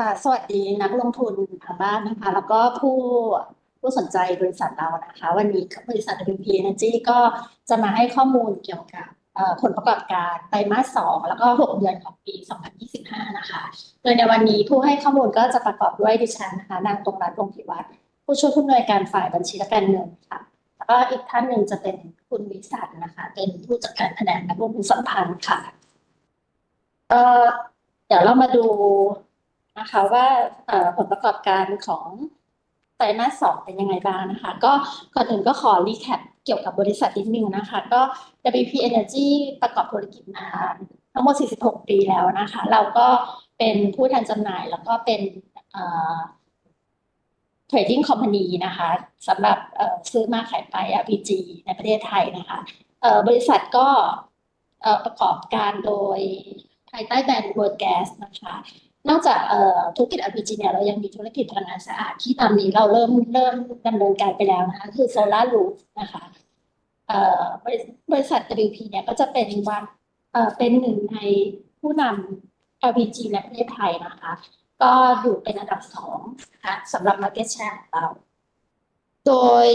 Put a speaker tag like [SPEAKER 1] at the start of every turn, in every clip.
[SPEAKER 1] ค่ะ สวัสดีนักลงทุนทางบ้านนะคะ แล้วก็ผู้ผู้สนใจบริษัทเรานะคะ วันนี้บริษัท WP Energy ก็จะมาให้ข้อมูลเกี่ยวกับผลประกอบการไตรมาสสองแล้วก็หกเดือนของปี 2025 นะคะ โดยในวันนี้ผู้ให้ข้อมูลก็จะประกอบด้วยดิฉันนะคะนางตรงรัตน์วงศ์พิวัฒน์ผู้ช่วยผู้อำนวยการฝ่ายบัญชีและการเงินค่ะ แล้วก็อีกท่านหนึ่งจะเป็นคุณวิสันต์นะคะ เป็นผู้จัดการแผนกนักลงทุนสัมพันธ์ค่ะเอ่อเดี๋ยวเรามาดู นะคะว่าผลประกอบการของไตรมาสสองเป็นยังไงบ้างนะคะ ก็ก่อนอื่นก็ขอรีแคปเกี่ยวกับบริษัทนิดนึงนะคะ ก็ WP Energy ประกอบธุรกิจมาทั้งหมด 46 ปีแล้วนะคะ เราก็เป็นผู้แทนจำหน่ายแล้วก็เป็นเอ่อ trading company นะคะสำหรับซื้อมาขายไป LPG ในประเทศไทยนะคะบริษัทก็ประกอบการโดยภายใต้แบรนด์ World Gas นะคะ นอกจากธุรกิจ LPG เนี่ยเรายังมีธุรกิจพลังงานสะอาดที่ตอนนี้เราเริ่มเริ่มดำเนินการไปแล้วนะคะ คือ Solar Roof นะคะบริบริษัท WP เนี่ยก็จะเป็นวันเอ่อเป็นหนึ่งในผู้นำ LPG ในประเทศไทยนะคะ ก็อยู่เป็นอันดับสองนะคะสำหรับ market share ของเราโดย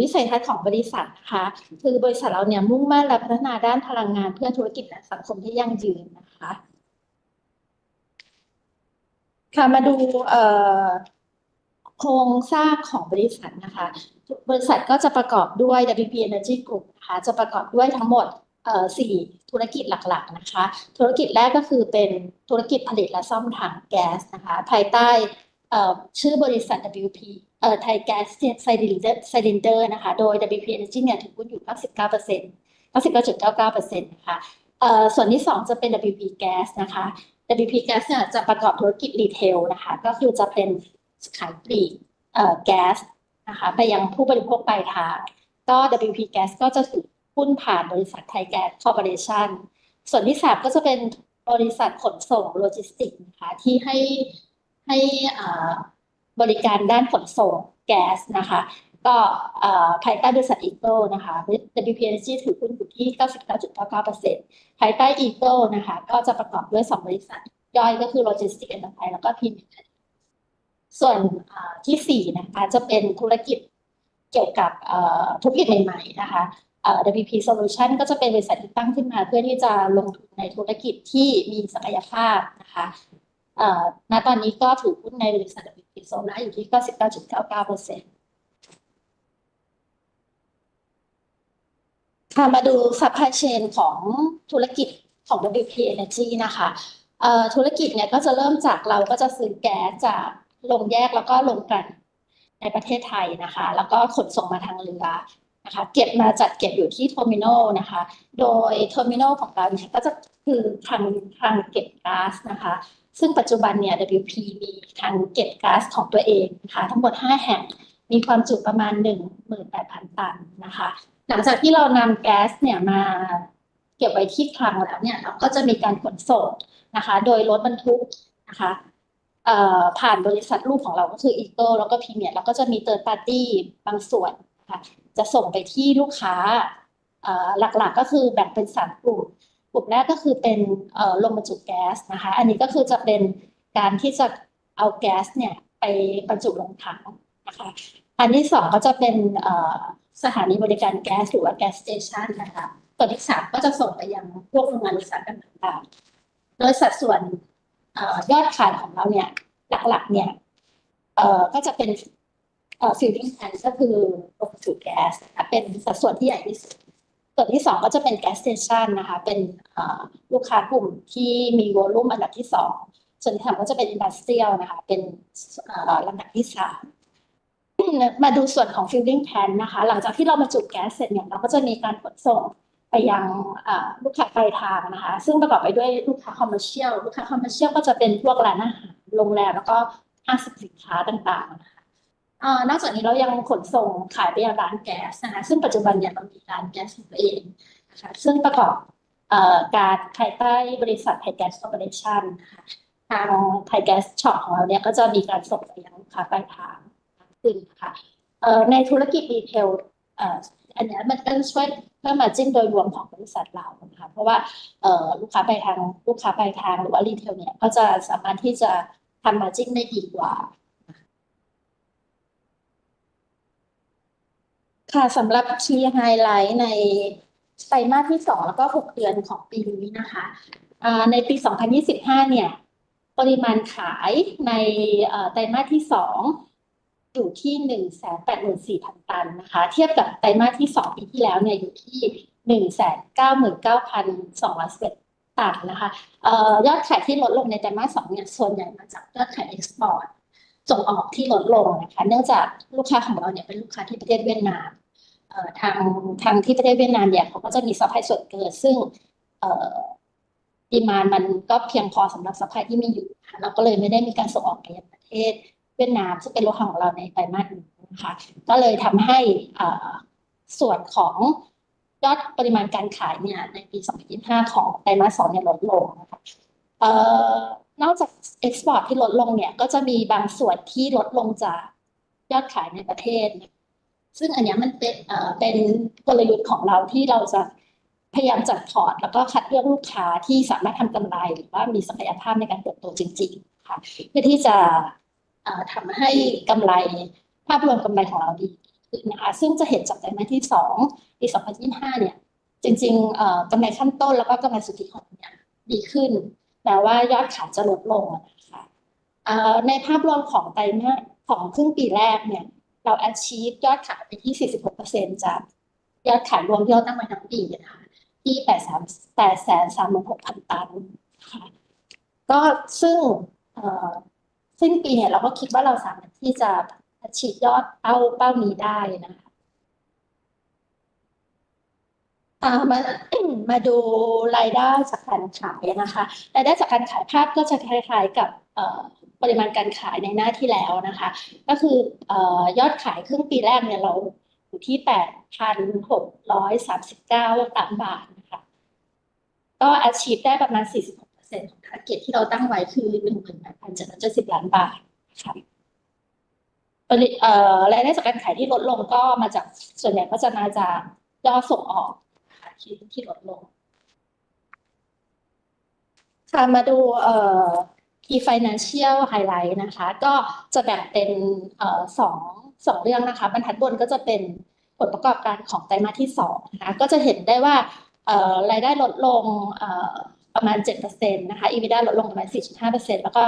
[SPEAKER 1] วิสัยทัศน์ของบริษัทนะคะคือบริษัทเราเนี่ยมุ่งมั่นและพัฒนาด้านพลังงานเพื่อธุรกิจและสังคมที่ยั่งยืนนะคะ ค่ะมาดูโครงสร้างของบริษัทนะคะ บริษัทก็จะประกอบด้วย WP Energy Group นะคะจะประกอบด้วยทั้งหมดสี่ธุรกิจหลักๆนะคะ ธุรกิจแรกก็คือเป็นธุรกิจผลิตและซ่อมถังแก๊สนะคะ ภายใต้ชื่อบริษัท WP เอ่อไทยแก๊สไซลินเดอร์ไซลินเดอร์นะคะ โดย WP Energy เนี่ยถือหุ้นอยู่ 99% 99.99%นะคะเอ่อส่วนที่สองจะเป็น WP Gas นะคะ WP Gas เนี่ยจะประกอบธุรกิจรีเทลนะคะก็คือจะเป็นขายปลีกเอ่อแก๊สนะคะไปยังผู้บริโภคปลายทางก็ WP Gas ก็จะถือหุ้นผ่านบริษัทไทยแก๊สคอร์ปอเรชั่นส่วนที่สามก็จะเป็นบริษัทขนส่งโลจิสติกส์นะคะที่ให้ให้อ่าบริการด้านขนส่งแก๊สนะคะ ก็ภายใต้บริษัทอีเกิลนะคะ WP Energy ถือหุ้นอยู่ที่ 99.99%ภายใต้ Eagle นะคะ ก็จะประกอบด้วย 2 บริษัท ย่อยก็คือ Logistics Enterprise แล้วก็ Premier ส่วนอ่าที่ 4 นะคะ จะเป็นธุรกิจเกี่ยวกับธุรกิจใหม่ๆ นะคะ WP Solution ก็จะเป็นบริษัทที่ตั้งขึ้นมาเพื่อที่จะลงทุนในธุรกิจที่มีศักยภาพนะคะณตอนนี้ก็ถือหุ้นในบริษัท WP Solar อยู่ที่ 99.99%ะ มาดู supply chain ของธุรกิจของ WP Energy นะคะธุรกิจเนี่ยก็จะเริ่มจากเราก็จะซื้อแก๊สจากโรงแยกแล้วก็โรงกลั่นในประเทศไทยนะคะ แล้วก็ขนส่งมาทางเรือนะคะเก็บมาจัดเก็บอยู่ที่เทอร์มินอลนะคะ โดยเทอร์มินอลของเราเนี่ยก็จะคือคลังคลังเก็บก๊าซนะคะ ซึ่งปัจจุบันเนี่ย WP มีคลังเก็บก๊าซของตัวเองนะคะทั้งหมด 5 แห่ง มีความจุประมาณ 18,000 ตันนะคะ หลังจากที่เรานำแก๊สเนี่ยมาเก็บไว้ที่คลังแล้วเนี่ยเราก็จะมีการขนส่งนะคะ โดยรถบรรทุกนะคะผ่านบริษัทลูกของเราก็คือ Eagle แล้วก็ Premier แล้วก็จะมี Third Party บางส่วนนะคะจะส่งไปที่ลูกค้าหลักๆก็คือแบ่งเป็นสามกลุ่มกลุ่มแรกก็คือเป็นเอ่อโรงบรรจุแก๊สนะคะอันนี้ก็คือจะเป็นการที่จะเอาแก๊สเนี่ยไปบรรจุลงถังนะคะอันที่สองก็จะเป็น สถานีบริการแก๊สหรือว่าแก๊สสเตชันนะคะส่วนที่สามก็จะส่งไปยังพวกโรงงานอุตสาหกรรมต่างๆโดยสัดส่วนอยอดขายของเราเนี่ย หลักๆ เนี่ยก็จะเป็นเอ่อ filling tank ก็คือโรงบรรจุแก๊สเป็นสัดส่วนที่ใหญ่ที่สุดส่วนที่สองก็จะเป็นแก๊สสเตชันนะคะ เป็นลูกค้ากลุ่มที่มีวอลุ่มอันดับที่สองส่วนที่สามก็จะเป็นอินดัสเทรียลนะคะ เป็นลำดับที่สาม มาดูส่วนของ filling tank นะคะ หลังจากที่เราบรรจุแก๊สเสร็จเนี่ยเราก็จะมีการขนส่งไปยังลูกค้าปลายทางนะคะ ซึ่งประกอบไปด้วยลูกค้า commercial ลูกค้า commercial ก็จะเป็นพวกร้านอาหารโรงแรมแล้วก็ห้างสรรพสินค้าต่างๆนะคะนอกจากนี้เรายังขนส่งขายไปยังร้านแก๊สนะคะซึ่งปัจจุบันเนี่ยเรามีร้านแก๊สของตัวเองนะคะซึ่งประกอบอการภายใต้บริษัทไทยแก๊สคอร์ปอเรชั่นนะคะทางไทยแก๊สช็อปของเราเนี่ยก็จะมีการส่งไปยังลูกค้าปลายทาง ขึ้นค่ะในธุรกิจรีเทลอันนี้มันก็ช่วยเพิ่มมาจิ้นโดยรวมของบริษัทเรานะคะเพราะว่าลูกค้าปลายทางลูกค้าปลายทางหรือว่ารีเทลเนี่ยก็จะสามารถที่จะทำมาจิ้นได้ดีกว่าค่ะสำหรับ Key Highlight ในไตรมาสที่สองแล้วก็หกเดือนของปีนี้นะคะอ่าในปี 2025 เนี่ย ปริมาณขายในไตรมาสที่ส อยู่ที่หนึ่งแสนแปดหมื่นสี่พันตันนะคะ เทียบกับไตรมาสที่สองปีที่แล้วเนี่ยอยู่ที่หนึ่งแสนเก้าหมื่นเก้าพันสองร้อยสิบเอ็ดตันนะคะเอ่อยอดขายที่ลดลงในไตรมาสสองเนี่ยส่วนใหญ่มาจากยอดขายเอ็กซ์พอร์ตส่งออกที่ลดลงนะคะ เนื่องจากลูกค้าของเราเนี่ยเป็นลูกค้าที่ประเทศเวียดนามเอ่อทางทางที่ประเทศเวียดนามเนี่ยเขาก็จะมีซัพพลายส่วนเกินซึ่งเอ่อดีมานมันก็เพียงพอสำหรับซัพพลายที่มีอยู่เราก็เลยไม่ได้มีการส่งออกไปยังประเทศ เวียดนามซึ่งเป็นโลหะของเราในไตรมาสนี้นะคะก็เลยทำให้ส่วนของยอดปริมาณการขายเนี่ยในปี 2025 ของไตรมาสสองเนี่ยลดลงนะคะเอ่อนอกจากเอ็กซ์พอร์ตที่ลดลงเนี่ยก็จะมีบางส่วนที่ลดลงจากยอดขายในประเทศ ซึ่งอันนี้มันเป็นเป็นกลยุทธ์ของเราที่เราจะพยายามจัดพอร์ตแล้วก็คัดเลือกลูกค้าที่สามารถทำกำไรหรือว่ามีศักยภาพในการเติบโตจริงๆค่ะเพื่อที่จะ ทำให้กำไรภาพรวมกำไรของเราดีขึ้นนะคะซึ่งจะเห็นจากไตรมาสที่สองปี2025เนี่ยจริงๆกำไรขั้นต้นแล้วก็กำไรสุทธิของเนี่ยดีขึ้นแต่ว่ายอดขายจะลดลงนะคะในภาพรวมของไตรมาสของครึ่งปีแรกเนี่ยเรา achieve ยอดขายไปที่ 46%จากยอดขายรวมที่เราตั้งไว้ทั้งปีนะคะที่ 8 3 8แสน36,000 ตันค่ะก็ซึ่ง สิ้นปีเนี่ยเราก็คิดว่าเราสามารถที่จะ achieve ยอดเป้าเป้านี้ได้นะคะมามาดูรายได้จากการขายนะคะรายได้จากการขายภาพก็จะคล้ายๆกับปริมาณการขายในหน้าที่แล้วนะคะ ก็คืออยอดขายครึ่งปีแรกเนี่ยเราอยู่ที่แปดพันหกร้อยสามสิบเก้าล้านบาทนะคะก็ achieve ได้ประมาณ สี่สิบหกเปอร์เซ็นต์ของ target ที่เราตั้งไว้คือหนึ่งหมื่นแปดพันเจ็ดร้อยเจ็ดสิบล้านบาทค่ะรายได้จากการขายที่ลดลงก็มาจากส่วนใหญ่ก็จะมาจากยอดส่งออกค่ะที่ที่ลดลง ค่ะมาดูเอ่อ key financial highlight นะคะ ก็จะแบ่งเป็นเอ่อสองสองเรื่องนะคะ บรรทัดบนก็จะเป็นผลประกอบการของไตรมาสที่สองนะคะก็จะเห็นได้ว่าเอ่อรายได้ลดลงเอ่อ ประมาณ7%นะคะ EBITDA ลดลงประมาณ 4.5%แล้วก็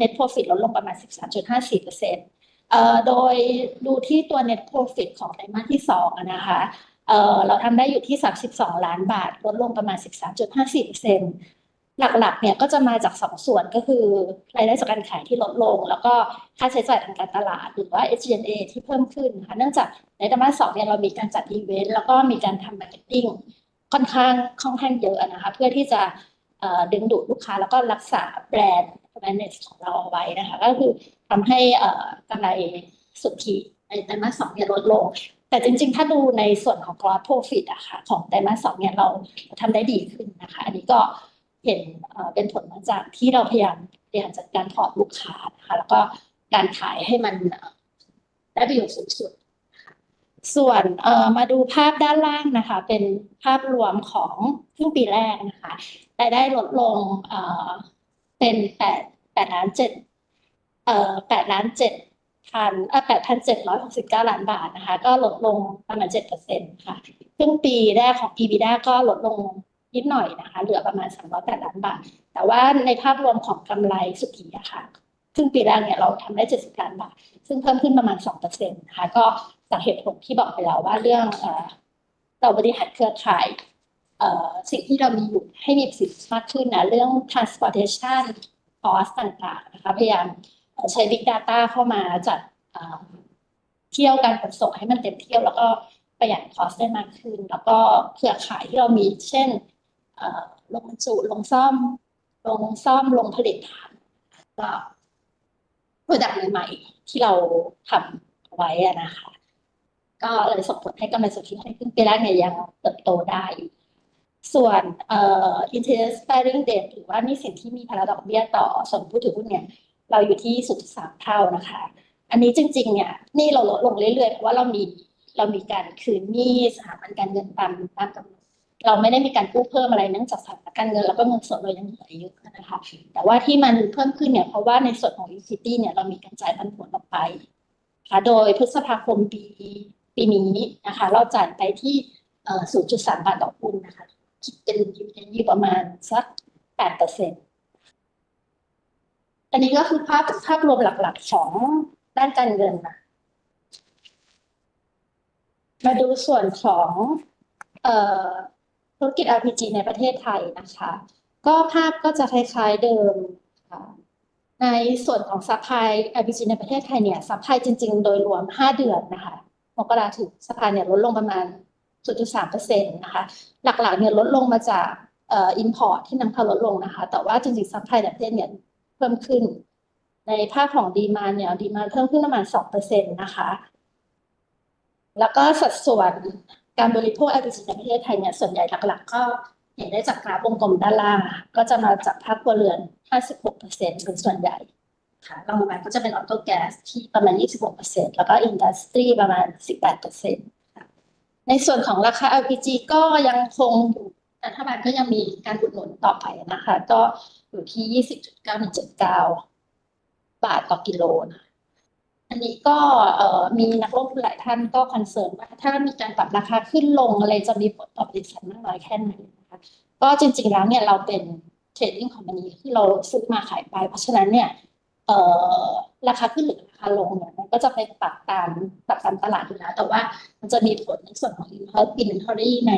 [SPEAKER 1] net profit ลดลงประมาณ 13.54%เอ่อโดยดูที่ตัว net profit ของไตรมาสที่สองนะคะเอ่อเราทำได้อยู่ที่ 32 ล้านบาท ลดลงประมาณ 13.54%หลักๆ เนี่ยก็จะมาจากสองส่วนก็คือรายได้จากการขายที่ลดลง แล้วก็ค่าใช้จ่ายทางการตลาด หรือว่า SG&A ที่เพิ่มขึ้นค่ะเนื่องจากในไตรมาสสองเนี่ยเรามีการจัดอีเวนต์แล้วก็มีการทำมาร์เก็ตติ้งค่อนข้างค่อนข้างเยอะนะคะ เพื่อที่จะ ดึงดูดลูกค้าแล้วก็รักษาแบรนด์ awareness ของเราเอาไว้นะคะ ก็คือทำให้กำไรสุทธิในไตรมาสสองเนี่ยลดลง แต่จริงๆ ถ้าดูในส่วนของ gross profit อะค่ะของไตรมาสสองเนี่ยเราทำได้ดีขึ้นนะคะ อันนี้ก็เห็นเป็นผลมาจากที่เราพยายามบริหารจัดการพอร์ตลูกค้านะคะ แล้วก็การขายให้มันได้ประโยชน์สูงสุด ส่วนเอ่อมาดูภาพด้านล่างนะคะ เป็นภาพรวมของครึ่งปีแรกนะคะรายได้ลดลงเอ่อเป็นแปดแปดล้านเจ็ดเอ่อแปดล้านเจ็ดพันเอ่อแปดพันเจ็ดร้อยหกสิบเก้าล้านบาทนะคะ ก็ลดลงประมาณเจ็ดเปอร์เซ็นต์ค่ะครึ่งปีแรกของ EBITDA ก็ลดลงนิดหน่อยนะคะ เหลือประมาณสามร้อยแปดล้านบาท แต่ว่าในภาพรวมของกำไรสุทธิอะค่ะครึ่งปีแรกเนี่ยเราทำได้เจ็ดสิบล้านบาท ซึ่งเพิ่มขึ้นประมาณสองเปอร์เซ็นต์นะคะ ก็ จากเหตุผลที่บอกไปแล้วว่าเรื่องเอ่อเราบริหารเครือข่ายสิ่งที่เรามีอยู่ให้มีประสิทธิภาพมากขึ้นนะเรื่อง transportation cost ต่างๆนะคะพยายามใช้ Big Data เข้ามาจัดเที่ยวการขนส่งให้มันเต็มเที่ยว แล้วก็ประหยัดคอสได้มากขึ้น แล้วก็เครือข่ายที่เรามีเช่นลงบรรจุลงซ่อมลงซ่อมลงผลิตภัณฑ์ก็โปรดักต์ใหม่ๆที่เราทำไว้นะคะ ก็เลยส่งผลให้กำไรสุทธิในครึ่งปีแรกเนี่ยยังเติบโตได้ ส่วนเอ่อ interest bearing debt หรือว่านี้สินที่มีภาระดอกเบี้ยต่อส่วนผู้ถือหุ้นเนี่ยเราอยู่ที่สุดสามเท่านะคะ อันนี้จริง ๆ เนี่ยนี่เราลดลงเรื่อยๆ เพราะว่าเรามีเรามีการคืนหนี้สถาบันการเงินตามตามกำหนดเราไม่ได้มีการกู้เพิ่มอะไรเนื่องจากสถานการเงินแล้วก็เงินสดเรายังเหลือเยอะนะคะ แต่ว่าที่มันเพิ่มขึ้นเนี่ยเพราะว่าในส่วนของ equity เนี่ยเรามีการจ่ายปันผลออกไปนะคะโดยพฤษภาคมปี ปีนี้นะคะเราจ่ายไปที่ 0.3 บาทต่อหุ้นนะคะ คิดเป็นยูอยู่ประมาณสักแปดเปอร์เซ็นต์อันนี้ก็คือภาพภาพรวมหลักๆของด้านการเงินนะมาดูส่วนของธุรกิจ RPG ในประเทศไทยนะคะ ก็ภาพก็จะคล้ายๆเดิมในส่วนของซัพพลาย RPG ในประเทศไทยเนี่ยซัพพลายจริง ๆ โดยรวม 5 เดือนนะคะ มกราถึงซัพพลาเนี่ยลดลงประมาณ 0.3เปอร์เซ็นต์นะคะ หลักๆเนี่ยลดลงมาจากอ่อ import ที่นำเข้าลดลงนะคะ แต่ว่าจริงๆซัพพลายในประเทศเนี่ยเพิ่มขึ้น ในภาพของดีมาเนี่ยดีมาเพิ่มขึ้นประมาณ2เปอร์เซ็นต์นะคะ แล้วก็สัดส่วนการบริโภค LPG ในประเทศไทยเนี่ยส่วนใหญ่หลักๆ ก็เห็นได้จากกราฟวงกลมด้านล่าง ก็จะมาจากภาคครัวเรือน 56%เป็นส่วนใหญ่ ค่ะรองลงมาก็จะเป็นออโต้แก๊สที่ประมาณ 26%แล้วก็อินดัสทรีประมาณ 18%ค่ะในส่วนของราคา LPG ก็ยังคงอยู่รัฐบาลก็ยังมีการอุดหนุนต่อไปนะคะ ก็อยู่ที่ 20.9-79 บาทต่อกิโลนะอันนี้ก็มีนักลงทุนหลายท่านก็คอนเซิร์นว่าถ้ามีการปรับราคาขึ้นลงอะไรจะมีผลต่อบริษัทมากน้อยแค่ไหนนะคะก็จริงๆแล้วเนี่ยเราเป็นเทรดดิ้งคอมพานีที่เราซื้อมาขายไป เพราะฉะนั้นเนี่ย เอ่อราคาขึ้นหรือราคาลงเนี่ยมันก็จะไปปรับตามปรับตามตลาดอยู่แล้วแต่ว่ามันจะมีผลในส่วนของ inventory ใน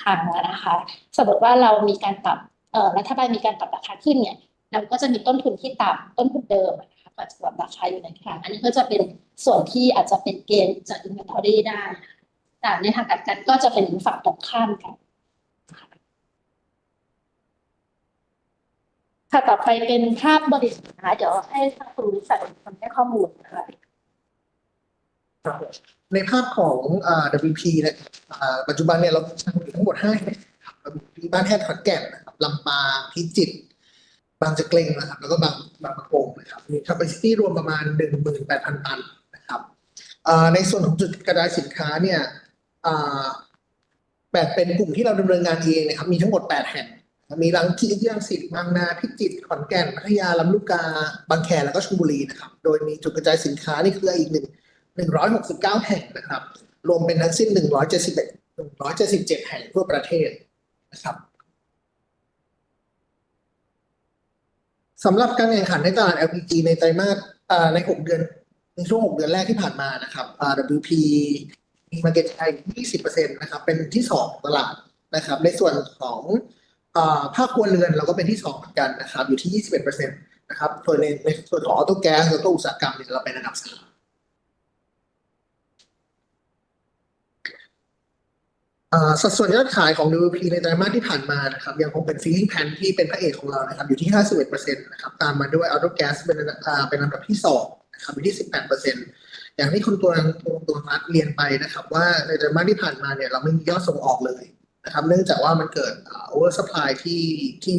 [SPEAKER 1] คลังนะคะสมมติว่าเรามีการปรับเอ่อรัฐบาลมีการปรับราคาขึ้นเนี่ยเราก็จะมีต้นทุนที่ต่ำต้นทุนเดิมนะคะก็จะปรับราคาอยู่ในคลังอันนี้ก็จะเป็นส่วนที่อาจจะเป็นเกณฑ์จาก inventory ได้ แต่ในทางกลับกันก็จะเป็นฝั่งตรงข้ามกัน ค่ะต่อไปเป็นภาพบริษัทนะคะเดี๋ยวให้ทางคุณวิสัยเป็นคนให้ข้อมูลนะคะ
[SPEAKER 2] ครับในภาพของอ่า WP เนี่ยอ่าปัจจุบันเนี่ยเราทำอยู่ทั้งหมดห้าแห่งครับ WP บ้านแท่นขอนแก่นนะครับลำปางพิจิตรบางจะเกรงนะครับ แล้วก็บางบางประกงนะครับมี capacity รวมประมาณหนึ่งหมื่นแปดพันตันนะครับในส่วนของจุดกระจายสินค้าเนี่ยแบ่งเป็นกลุ่มที่เราดำเนินงานเองนะครับ มีทั้งหมดแปดแห่ง มีรังที่ที่รังสิตบางนาพิจิตรขอนแก่นพัทยาลำลูกกา บางแคแล้วก็ชลบุรีนะครับ โดยมีจุดกระจายสินค้านี่คืออีกหนึ่งหนึ่งร้อยหกสิบเก้าแห่งนะครับ รวมเป็นทั้งสิ้นหนึ่งร้อยเจ็ดสิบเอ็ดหนึ่งร้อยเจ็ดสิบเจ็ดแห่งทั่วประเทศนะครับสำหรับการแข่งขันในตลาด LPG ในไตรมาสในหกเดือนในช่วงหกเดือนแรกที่ผ่านมานะครับอ่า WP มี market share ยี่สิบเปอร์เซ็นต์นะครับ เป็นที่สองตลาดนะครับ ในส่วนของ ภาคครัวเรือนเราก็เป็นที่สองเหมือนกันนะครับอยู่ที่ยี่สิบเอ็ดเปอร์เซ็นต์นะครับส่วนในในส่วนของออโต้แก๊สแล้วก็อุตสาหกรรมเนี่ยเราเป็นอันดับสามอ่าสัดส่วนยอดขายของ WP ในไตรมาสที่ผ่านมานะครับยังคงเป็นซีลิงแพนที่เป็นพระเอกของเรานะครับอยู่ที่ 51%นะครับตามมาด้วย Auto Gas เป็นอันดับเป็นอันดับที่สองนะครับอยู่ที่ 18%อย่างที่คุณตัวตัวตัวรัฐเรียนไปนะครับ ว่าในไตรมาสที่ผ่านมาเนี่ยเราไม่มียอดส่งออกเลย นะครับ เนื่องจากว่ามันเกิดโอ่า over supply ที่ที่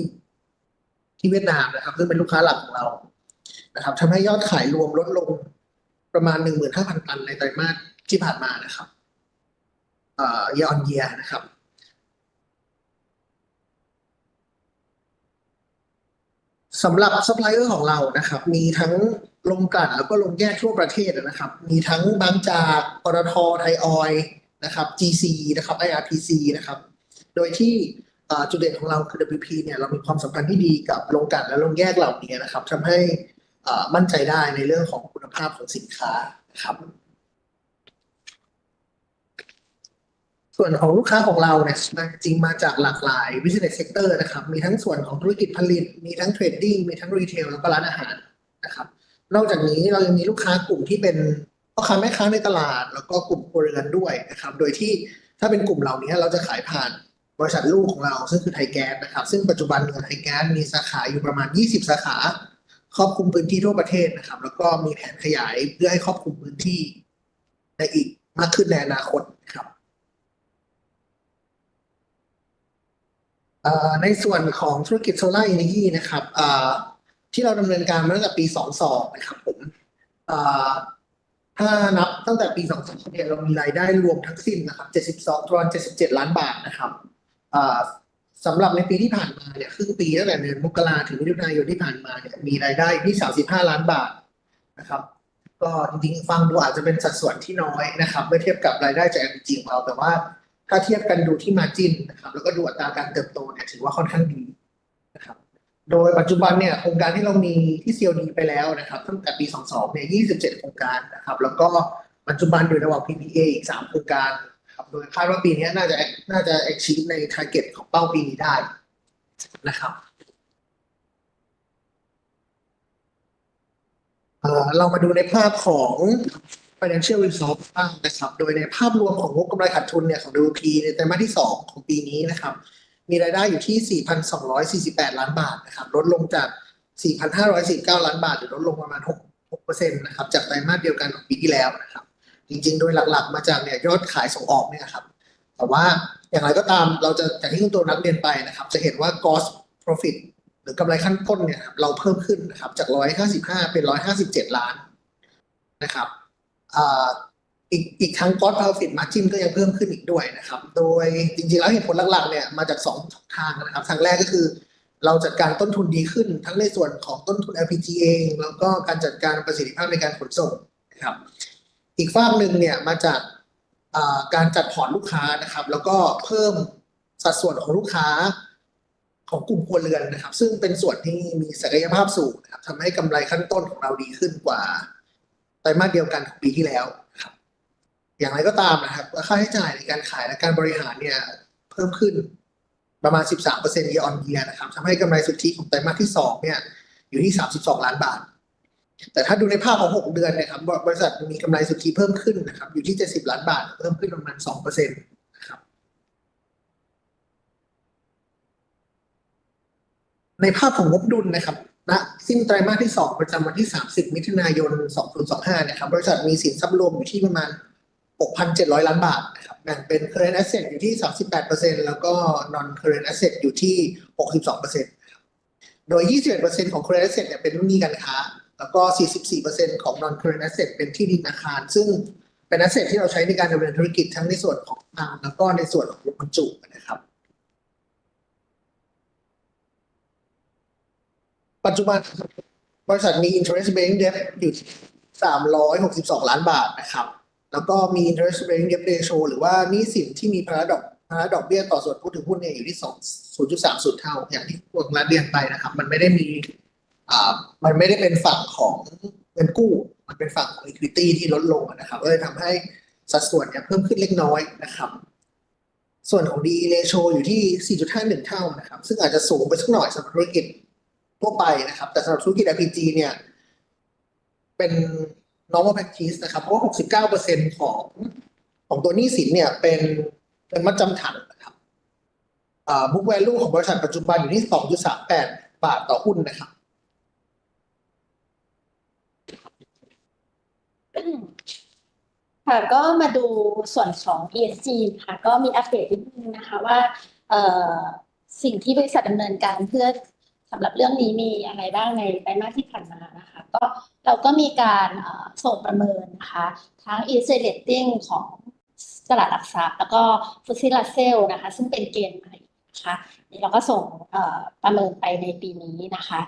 [SPEAKER 2] ที่เวียดนามนะครับ ซึ่งเป็นลูกค้าหลักของเรา นะครับทำให้ยอดขายรวมลดลงประมาณ 15,000 ตันในไตรมาสที่ผ่านมานะครับเอ่อ year on year นะครับสำหรับซัพพลายเออร์ของเรานะครับ มีทั้งโรงกลั่นแล้วก็โรงแยกทั่วประเทศนะครับ มีทั้งบางจากปตทไทยออยนะครับ GC นะครับ IRPC นะครับ โดยที่จุดเด่นของเราคือ WP เนี่ยเรามีความสัมพันธ์ที่ดีกับโรงกลั่นและโรงแยกเหล่านี้นะครับทำให้มั่นใจได้ในเรื่องของคุณภาพของสินค้านะครับ ส่วนของลูกค้าของเราเนี่ยจริงมาจากหลากหลาย business sector นะครับ มีทั้งส่วนของธุรกิจผลิต มีทั้งเทรดดิ้งมีทั้งรีเทลแล้วก็ร้านอาหารนะครับนอกจากนี้เรายังมีลูกค้ากลุ่มที่เป็นพ่อค้าแม่ค้าในตลาด แล้วก็กลุ่มครัวเรือนด้วยนะครับ โดยที่ถ้าเป็นกลุ่มเหล่านี้เราจะขายผ่าน บริษัทลูกของเราซึ่งคือไทยแก๊สนะครับ ซึ่งปัจจุบันเนี่ยไทยแก๊สมีสาขาอยู่ประมาณ 20 สาขา ครอบคลุมพื้นที่ทั่วประเทศนะครับ แล้วก็มีแผนขยายเพื่อให้ครอบคลุมพื้นที่ในอีกมากขึ้นในอนาคตนะครับในส่วนของธุรกิจโซลาร์ n อ r น y นะครับที่เราดำเนินการมาตั้งแต่ปี 22 นะครับผมถ้านับตั้งแต่ปี 22เนี่ยเรามีรายได้รวมทั้งสิ้นนะครับ 72ประมาณ77 ล้านบาทนะครับ สำหรับในปีที่ผ่านมาเนี่ยครึ่งปีตั้งแต่เดือนมกราถึงมิถุนายนที่ผ่านมาเนี่ยมีรายได้ที่ 35 ล้านบาทนะครับ ก็จริงๆ ฟังดูอาจจะเป็นสัดส่วนที่น้อยนะครับเมื่อเทียบกับรายได้จาก LPG ของเราแต่ว่าถ้าเทียบกันดูที่มาจินนะครับแล้วก็ดูอัตราการเติบโตเนี่ยถือว่าค่อนข้างดีนะครับโดยปัจจุบันเนี่ยโครงการที่เรามีที่ COD ไปแล้วนะครับตั้งแต่ปี 22เนี่ย27 โครงการนะครับ แล้วก็ปัจจุบันอยู่ระหว่าง PPA อีก 3 โครงการ โดยคาดว่าปีนี้น่าจะน่าจะ achieve ใน target ของเป้าปีนี้ได้นะครับเเรามาดูในภาพของ financial result บ้างนะครับ โดยในภาพรวมของงบกำไรขาดทุนเนี่ยของ WP ในไตรมาสที่ 2 ของปีนี้นะครับ มีรายได้อยู่ที่ 4,248 ล้านบาทนะครับ ลดลงจาก 4,549 ล้านบาท หรือลดลงประมาณ 6%นะครับ จากไตรมาสเดียวกันของปีที่แล้วนะครับ จริง ๆ โดยหลักๆ มาจากเนี่ยยอดขายส่งออกเนี่ยครับ แต่ว่าอย่างไรก็ตามเราจะจากที่คุณตัวนักเรียนไปนะครับ จะเห็นว่า gross profit หรือกำไรขั้นต้นเนี่ยครับเราเพิ่มขึ้นนะครับจาก 155 เป็น 157 ล้านนะครับอีกอีกทั้ง gross profit margin ก็ยังเพิ่มขึ้นอีกด้วยนะครับ โดยจริงๆแล้วเหตุผลหลักๆเนี่ยมาจากสองทางนะครับ ทางแรกก็คือเราจัดการต้นทุนดีขึ้น ทั้งในส่วนของต้นทุน LPG เอง แล้วก็การจัดการประสิทธิภาพในการขนส่งนะครับ อีกฝากหนึ่งเนี่ยมาจากการจัดพอร์ตลูกค้านะครับ แล้วก็เพิ่มสัดส่วนของลูกค้าของกลุ่มครัวเรือนนะครับ ซึ่งเป็นส่วนที่มีศักยภาพสูงนะครับทำให้กำไรขั้นต้นของเราดีขึ้นกว่าไตรมาสเดียวกันของปีที่แล้วครับ อย่างไรก็ตามนะครับค่าใช้จ่ายในการขายและการบริหารเนี่ยเพิ่มขึ้นประมาณ 13% year on year นะครับทำให้กำไรสุทธิของไตรมาสที่สองเนี่ย อยู่ที่ 32 ล้านบาท แต่ถ้าดูในภาพของ 6 เดือนนะครับบริษัทมีกำไรสุทธิเพิ่มขึ้นนะครับอยู่ที่ 70 ล้านบาท เพิ่มขึ้นประมาณ2%นะครับในภาพของงบดุลนะครับณสิ้นไตรมาสที่ 2 ประจำวันที่ 30 มิถุนายน 2025 นะครับ บริษัทมีสินทรัพย์รวมอยู่ที่ประมาณ 6,700 ล้านบาทนะครับแบ่งเป็น current asset อยู่ที่ 38%แล้วก็ non current asset อยู่ที่ 62%นะครับโดย 21%ของ current asset เนี่ยเป็นลูกหนี้การค้า แล้วก็ 44%ของ non current asset เป็นที่ดินอาคาร ซึ่งเป็น asset ที่เราใช้ในการดำเนินธุรกิจทั้งในส่วนของทางแล้วก็ในส่วนของบรรจุนะครับ ปัจจุบันบริษัทมี interest bearing debt อยู่ 362 ล้านบาทนะครับ แล้วก็มี interest bearing debt ratio หรือว่าหนี้สินที่มีภาระดอกภาระดอกเบี้ยต่อส่วนผู้ถือหุ้นเนี่ยอยู่ที่ 2 0.30 เท่า อย่างที่พวกรัฐเรียนไปนะครับ มันไม่ได้มี มันไม่ได้เป็นฝั่งของเงินกู้ มันเป็นฝั่งของ liquidity ที่ลดลงนะครับก็เลยทำให้สัดส่วนเนี่ยเพิ่มขึ้นเล็กน้อยนะครับ ส่วนของ DE ratio อยู่ที่ 4.51 เท่านะครับ ซึ่งอาจจะสูงไปสักหน่อยสำหรับธุรกิจทั่วไปนะครับ แต่สำหรับธุรกิจ LPG เนี่ย เป็น normal practice นะครับ เพราะว่า 69%ของของตัวหนี้สินเนี่ยเป็นเป็นมัดจำถังนะครับอ่า book value ของบริษัทปัจจุบันอยู่ที่ 2.38 บาทต่อหุ้นนะครับ
[SPEAKER 1] ค่ะก็มาดูส่วนของ ESG ค่ะ ก็มีอัปเดตนิดนึงนะคะว่าเอ่อสิ่งที่บริษัทดำเนินการเพื่อสำหรับเรื่องนี้มีอะไรบ้างในไตรมาสที่ผ่านมานะคะ ก็เราก็มีการเอ่อส่งประเมินนะคะทั้ง ESG rating ของตลาดหลักทรัพย์แล้วก็ฟุตซี่ลาเซลนะคะ ซึ่งเป็นเกณฑ์ใหม่ นะคะนี่เราก็ส่งประเมินไปในปีนี้นะคะ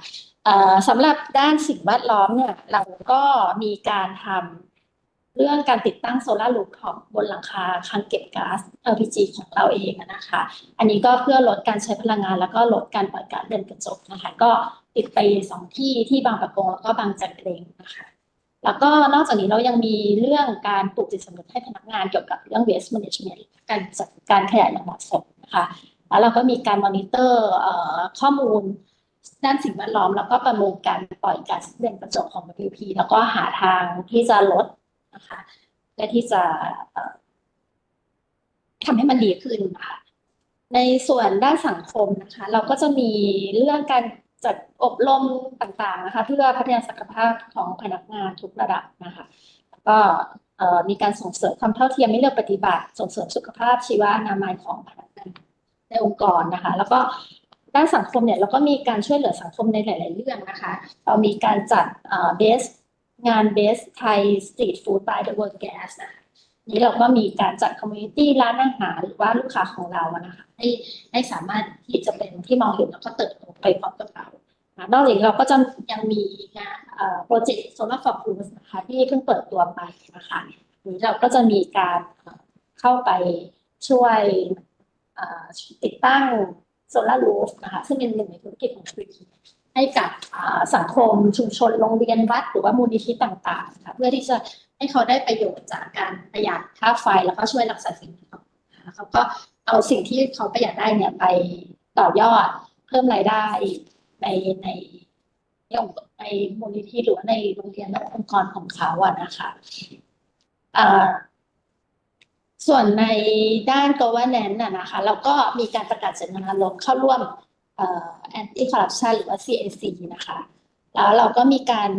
[SPEAKER 1] สำหรับด้านสิ่งแวดล้อมเนี่ยเราก็มีการทำเรื่องการติดตั้งโซลาร์รูฟท็อปบนหลังคาคลังเก็บก๊าซ LPG ของเราเองนะคะ อันนี้ก็เพื่อลดการใช้พลังงาน แล้วก็ลดการปล่อยก๊าซเรือนกระจกนะคะ ก็ติดไปสองที่ที่บางประกงแล้วก็บางจากเกรงนะคะแล้วก็นอกจากนี้เรายังมีเรื่องการปลูกจิตสำนึกให้พนักงานเกี่ยวกับเรื่อง waste management การจัดการขยะอย่างเหมาะสมนะคะ แล้วเราก็มีการมอนิเตอร์ข้อมูลด้านสิ่งแวดล้อม แล้วก็ประเมินการปล่อยก๊าซเรือนกระจกของ WP แล้วก็หาทางที่จะลดนะคะและที่จะทำให้มันดีขึ้นนะคะในส่วนด้านสังคมนะคะ เราก็จะมีเรื่องการจัดอบรมต่างๆนะคะเพื่อพัฒนาศักยภาพของพนักงานทุกระดับนะคะแล้วก็มีการส่งเสริมความเท่าเทียมไม่เลือกปฏิบัติ ส่งเสริมสุขภาพชีวอนามัยของพนัก ในองค์กรนะคะ แล้วก็ด้านสังคมเนี่ยเราก็มีการช่วยเหลือสังคมในหลาย ๆ เรื่องนะคะ เรามีการจัดเบสงานเบสไทยสตรีทฟู้ดบายเดอะเวิร์ g แกสนะนี้เราก็มีการจัดคอมมูนิตี้ร้านอาหารหรือว่าลูกค้าของเราอะนะคะให้ให้สามารถที่จะเป็นที่มองเห็นแล้วก็เติบโตไปพร้อมกับเรานอกจากนี้เราก็จะยังมีงานโปรเจกต์ Solar for Cruise นะคะที่เพิ่งเปิดตัวไปนะคะนี้เราก็จะมีการเข้าไปช่วยเติดตั้งโซลารูฟนะคะซึ่งเป็นหนึ่งในธุรกิจของธุรกิจให้กับสังคมชุมชนโรงเรียนวัด หรือว่ามูลนิธิต่างๆค่ะเพื่อที่จะให้เขาได้ประโยชน์จากการประหยัดค่าไฟแล้วก็ช่วยรักษาสิ่งแวดล้อมนะคะเขาก็เอาสิ่งที่เขาประหยัดได้เนี่ยไปต่อยอดเพิ่มรายได้ในในในมูลนิธิหรือว่าในโรงเรียนและองค์กรของเขาอะนะคะ ส่วนในด้าน governance น่ะนะคะเราก็มีการประกาศเจตนารมณ์เข้าร่วมเอ่อ anti corruption หรือว่า CAC นะคะแล้วเราก็มีการ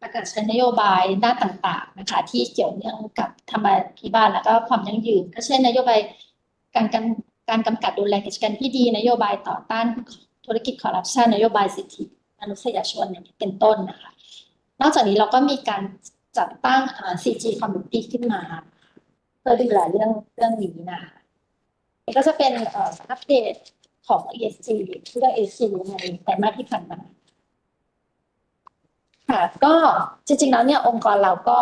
[SPEAKER 1] ประกาศใช้นโยบายด้านต่างๆนะคะที่เกี่ยวเนื่องกับธรรมาภิบาลแล้วก็ความยั่งยืน ก็เช่นนโยบายการการการกำกับดูแลกิจการที่ดี นโยบายต่อต้านธุรกิจคอร์รัปชันนโยบายสิทธิมนุษยชนอย่างนี้เป็นต้นนะคะนอกจากนี้เราก็มีการจัดตั้ง CG Committee ขึ้นมา อดูแลเรื่องเรื่องนี้นะคะนี่ก็จะเป็นอ,อัปเดตของ ESG เรื่อง ESG ในไตรมาสที่ผ่านมาค่ะก็จริงๆแล้วเนี่ยองค์กรเราก็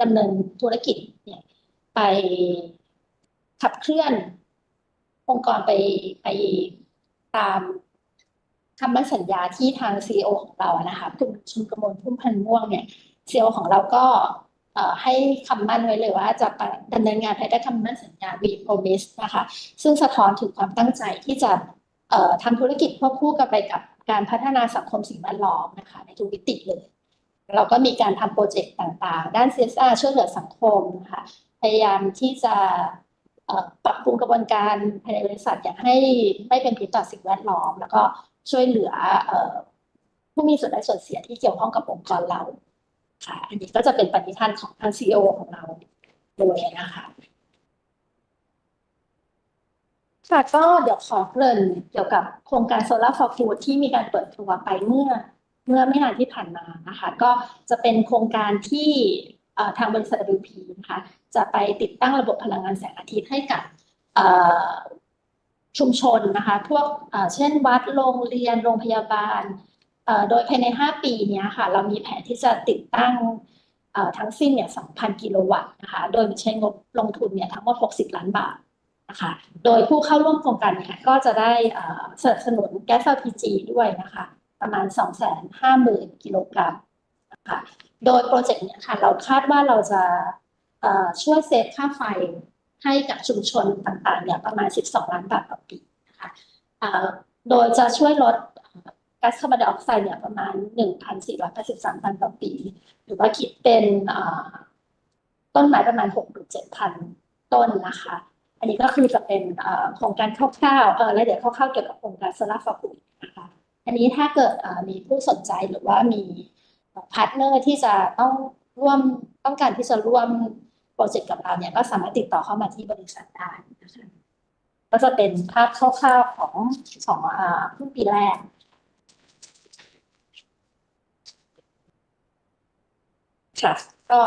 [SPEAKER 1] ดำเนินธุรกิจเนี่ยไปขับเคลื่อน องค์กรไปไปตามคำมั่นสัญญาที่ทาง CEO ของเราอะนะคะคุณชุนกมลพุ่มพันธ์ม่วงเนี่ย CEO ของเราก็ ให้คำมั่นไว้เลยว่าจะไปดำเนินงานภายใต้คำมั่นสัญญา We Promise นะคะ ซึ่งสะท้อนถึงความตั้งใจที่จะทำธุรกิจควบคู่กันไปกับการพัฒนาสังคมสิ่งแวดล้อมนะคะในทุกมิติเลย เราก็มีการทำโปรเจกต์ต่างๆ ด้าน CSR ช่วยเหลือสังคมนะคะพยายามที่จะปรับปรุงกระบวนการภายในบริษัทอย่างให้ไม่เป็นพิษต่อสิ่งแวดล้อม แล้วก็ช่วยเหลือผู้มีส่วนได้ส่วนเสียที่เกี่ยวข้องกับองค์กรเรา ค่ะอันนี้ก็จะเป็นปฏิทันของทางซีอของเราเลยนะคะค่ะก็เดี๋ยวขอเกริ่นเกี่ยวกับโครงการ Solar for Food ที่มีการเปิดตัวไปเมื่อเมื่อไม่นานที่ผ่านมานะคะ ก็จะเป็นโครงการที่ทางบริษัท WP นะคะจะไปติดตั้งระบบพลังงานแสงอาทิตย์ให้กับชุมชนนะคะ พวกเช่นวัดโรงเรียน โรงพยาบาล โดยภายใน 5 ปีนี้ค่ะ เรามีแผนที่จะติดตั้งทั้งสิ้นเนี่ย 2,000 กิโลวัตต์นะคะ โดยใช้งบลงทุนเนี่ยทั้งหมด 60 ล้านบาทนะคะ โดยผู้เข้าร่วมโครงการเนี่ยก็จะได้สนับสนุนแก๊ส LPG ด้วยนะคะ ประมาณ 250,000 กิโลกรัมนะคะ โดยโปรเจกต์เนี่ยค่ะ เราคาดว่าเราจะช่วยเซฟค่าไฟให้กับชุมชนต่างๆเนี่ยประมาณ 12 ล้านบาทต่อปีนะคะโดยจะช่วยลด ก๊าซคาร์บอนไดออกไซด์เนี่ยประมาณ 1,483 ตันต่อปี หรือว่าคิดเป็นต้นไม้ประมาณ 67,000ต้นนะคะ อันนี้ก็คือจะเป็นโครงการคร่าวๆแล้วเดี๋ยวคร่าวๆเกี่ยวกับโครงการ Solar for Good นะคะ อันนี้ถ้าเกิดมีผู้สนใจหรือว่ามีพาร์ทเนอร์ที่จะต้องร่วมต้องการที่จะร่วมโปรเจกต์กับเราเนี่ยก็สามารถติดต่อเข้ามาที่บริษัทได้นะคะก็จะเป็นภาพคร่าวๆของของอ่าครึ่งปีแรก ค่ะ ก็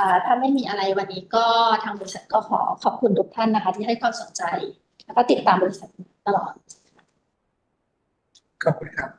[SPEAKER 1] อ่าถ้าไม่มีอะไรวันนี้ก็ทางบริษัทก็ขอขอบคุณทุกท่านนะคะ ที่ให้ความสนใจ แล้วก็ติดตามบริษัทตลอด
[SPEAKER 2] ขอบคุณครับ